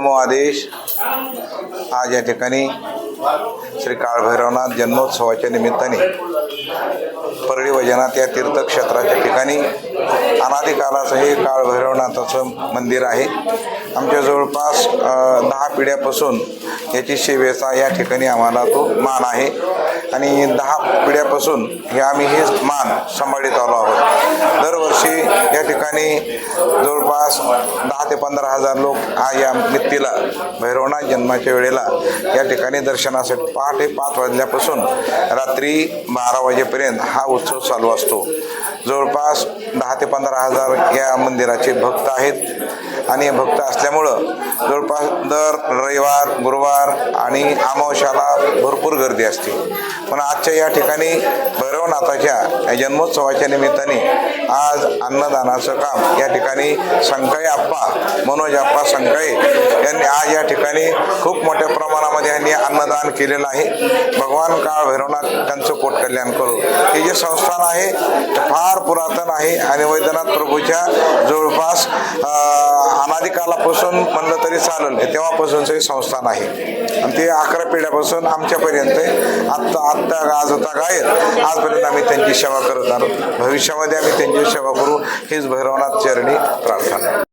नमो आदेश आज या ठिकाणी श्री काळभैरवनाथ जन्मोत्सवाच्या निमित्ताने परळी वैजनाथ या तीर्थक्षेत्राच्या ठिकाणी अनादिकालाचं हे काळभैरवनाथाचं मंदिर आहे. आमच्या जवळपास दहा पिढ्यापासून याची सेवेचा या ठिकाणी आम्हाला तो मान आहे. आणि दहा पिढ्यापासून हे आम्ही हे मान सांभाळीत आलो आहोत. दरवर्षी या ठिकाणी जवळपास दहा ते पंधरा हजार लोक आज या नित्तीला भैरवनाथ जन्माच्या वेळेला या ठिकाणी दर्शनासाठी पहाटे पाच वाजल्यापासून रात्री बारा वाजेपर्यंत हा उत्सव चालू असतो. जवळपास दहा ते पंधरा हजार या मंदिराचे भक्त आहेत. आणि हे भक्त असल्यामुळं जवळपास दर रविवार गुरुवार आणि अमावश्याला भरपूर गर्दी असते. पण आजच्या या ठिकाणी भैरवनाथाच्या या जन्मोत्सवाच्या निमित्ताने आज अन्नदानाचं काम या ठिकाणी संकाई आप्पा मनोज आप्पा संकाई यांनी आज या ठिकाणी खूप मोठ्या प्रमाणामध्ये यांनी अन्नदान केलेलं आहे. भगवान काळ भैरवनाथ त्यांचं पोट कल्याण करू. हे जे संस्थान आहे ते फार पुरातन आहे आणि वैद्यनाथ प्रभूच्या जवळपास कालापासून म्हणलं तरी चालेल. हे तेव्हापासूनचं हे संस्थान आहे. आणि ते अकरा पिढ्यापासून आमच्यापर्यंत आत्ता आत्ता आत्ता गाजता गायत. आजपर्यंत आम्ही त्यांची सेवा करत आलो. भविष्यामध्ये आम्ही त्यांची सेवा करू. हीच भैरवनाथ चरणी प्रार्थना.